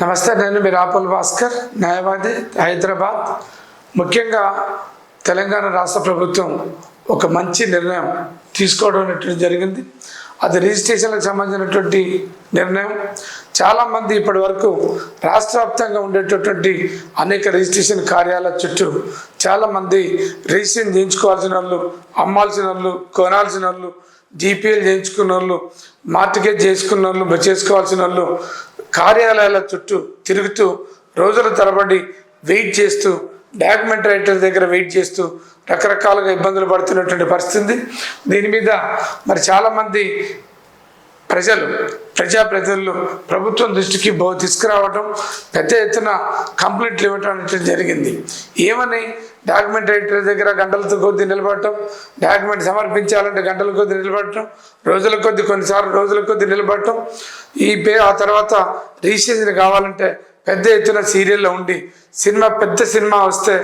నమస్తే నేను మీ రాపుల్ భాస్కర్ న్యాయవాది హైదరాబాద్. ముఖ్యంగా తెలంగాణ రాష్ట్ర ప్రభుత్వం ఒక మంచి నిర్ణయం తీసుకోవడం అనేటువంటి జరిగింది. అది రిజిస్ట్రేషన్లకు సంబంధించినటువంటి నిర్ణయం. చాలామంది ఇప్పటి వరకు రాష్ట్ర వ్యాప్తంగా ఉండేటటువంటి అనేక రిజిస్ట్రేషన్ కార్యాలయ చుట్టూ చాలామంది రిజిస్ట్రేషన్ చేయించుకోవాల్సిన వాళ్ళు అమ్మాల్సిన వాళ్ళు కొనాల్సిన వాళ్ళు జీపీఎల్ చేయించుకున్న వాళ్ళు మార్టిగేజ్ చేసుకున్న వాళ్ళు చేసుకోవాల్సిన వాళ్ళు కార్యాలయాల చుట్టూ తిరుగుతూ రోజుల తరబడి వెయిట్ చేస్తూ డాక్యుమెంట్ రైటర్ దగ్గర వెయిట్ చేస్తూ రకరకాలుగా ఇబ్బందులు పడుతున్నటువంటి పరిస్థితి దీని మీద మరి చాలామంది ప్రజలు ప్రజాప్రతినిధులు ప్రభుత్వం దృష్టికి బహు తీసుకురావడం పెద్ద ఎత్తున కంప్లైంట్లు ఇవ్వటం అనేది జరిగింది. ఏమని డాక్యుమెంట్ రైటర్ దగ్గర గంటలతో కొద్ది నిలబడటం డాక్యుమెంట్ సమర్పించాలంటే గంటల కొద్ది నిలబడటం రోజుల కొద్ది కొన్నిసార్లు రోజుల కొద్ది నిలబడటం ఈ పే ఆ తర్వాత రిజిస్ట్రేషన్ కావాలంటే పెద్ద ఎత్తున సీరియల్లో ఉండి సినిమా పెద్ద సినిమా వస్తే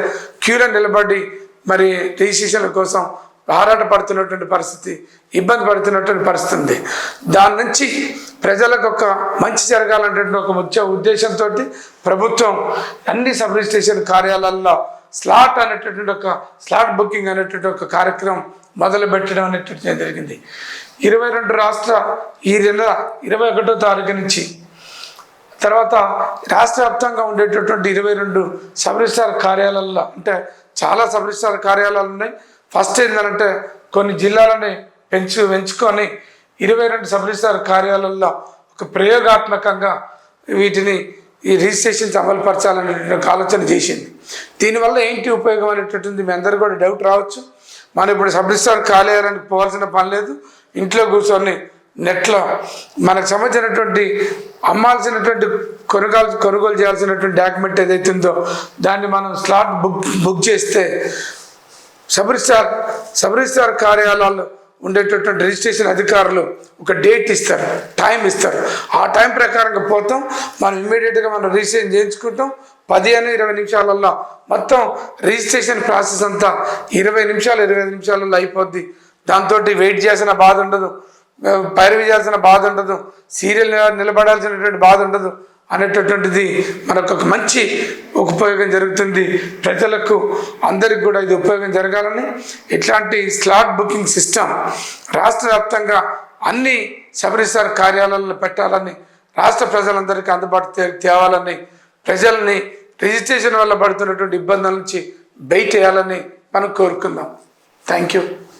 క్యూలో నిలబడి మరి రిజిస్ట్రేషన్ల కోసం ఆరాట పడుతున్నటువంటి పరిస్థితి ఇబ్బంది పడుతున్నటువంటి పరిస్థితి ఉంది. దాని నుంచి ప్రజలకు ఒక మంచి జరగాలనేటువంటి ఒక ముఖ్య ఉద్దేశంతో ప్రభుత్వం అన్ని సబ్ రిజిస్ట్రేషన్ కార్యాలయాల్లో స్లాట్ అనేటటువంటి ఒక స్లాట్ బుకింగ్ అనేటువంటి ఒక కార్యక్రమం మొదలు పెట్టడం అనేటువంటి జరిగింది. ఇరవై రెండు రాష్ట్ర ఈ నెల ఇరవై ఒకటో తారీఖు నుంచి తర్వాత రాష్ట్ర వ్యాప్తంగా ఉండేటటువంటి ఇరవై రెండు సబ్ రిజిస్టార్ కార్యాలయాల్లో అంటే చాలా సబ్ రిజిస్టార్ కార్యాలయాలు ఉన్నాయి. ఫస్ట్ ఏంటంటే కొన్ని జిల్లాలని పెంచు పెంచుకొని ఇరవై రెండు సబ్ రిజిస్టార్ కార్యాలయాల్లో ఒక ప్రయోగాత్మకంగా వీటిని ఈ రిజిస్ట్రేషన్స్ అమలుపరచాలనే ఒక ఆలోచన చేసింది. దీనివల్ల ఏంటి ఉపయోగం అనేటటువంటి మీ అందరు కూడా డౌట్ రావచ్చు. మనం ఇప్పుడు సబ్ రిజిస్టార్ కార్యాలయానికి పోవాల్సిన పని లేదు. ఇంట్లో కూర్చొని నెట్లో మనకు సంబంధించినటువంటి అమ్మాల్సినటువంటి కొనుగోలు కొనుగోలు చేయాల్సినటువంటి డాక్యుమెంట్ ఏదైతుందో దాన్ని మనం స్లాట్ బుక్ బుక్ చేస్తే సబ్ రిజిస్టార్ కార్యాలయాల్లో ఉండేటటువంటి రిజిస్ట్రేషన్ అధికారులు ఒక డేట్ ఇస్తారు టైం ఇస్తారు. ఆ టైం ప్రకారంగా పోతాం మనం ఇమ్మీడియట్గా మనం రిజిస్ట్రేషన్ చేయించుకుంటాం. పదిహేను ఇరవై నిమిషాలల్లో మొత్తం రిజిస్ట్రేషన్ ప్రాసెస్ అంతా ఇరవై నిమిషాలు ఇరవై నిమిషాలలో అయిపోద్ది. దాంతో వెయిట్ చేసిన బాధ ఉండదు. పైరవి చేయాల్సిన బాధ ఉండదు. సీరియల్ నిలబడాల్సినటువంటి బాధ ఉండదు. అనేటటువంటిది మనకు ఒక మంచి ఉపయోగం జరుగుతుంది. ప్రజలకు అందరికి కూడా ఇది ఉపయోగం జరగాలని ఇట్లాంటి స్లాట్ బుకింగ్ సిస్టమ్ రాష్ట్ర వ్యాప్తంగా అన్ని సబరిసార్ కార్యాలయాల్లో పెట్టాలని రాష్ట్ర ప్రజలందరికీ అందుబాటు తేవాలని ప్రజల్ని రిజిస్ట్రేషన్ వల్ల పడుతున్నటువంటి ఇబ్బందుల నుంచి బయట వేయాలని మనం కోరుకుందాం. Thank you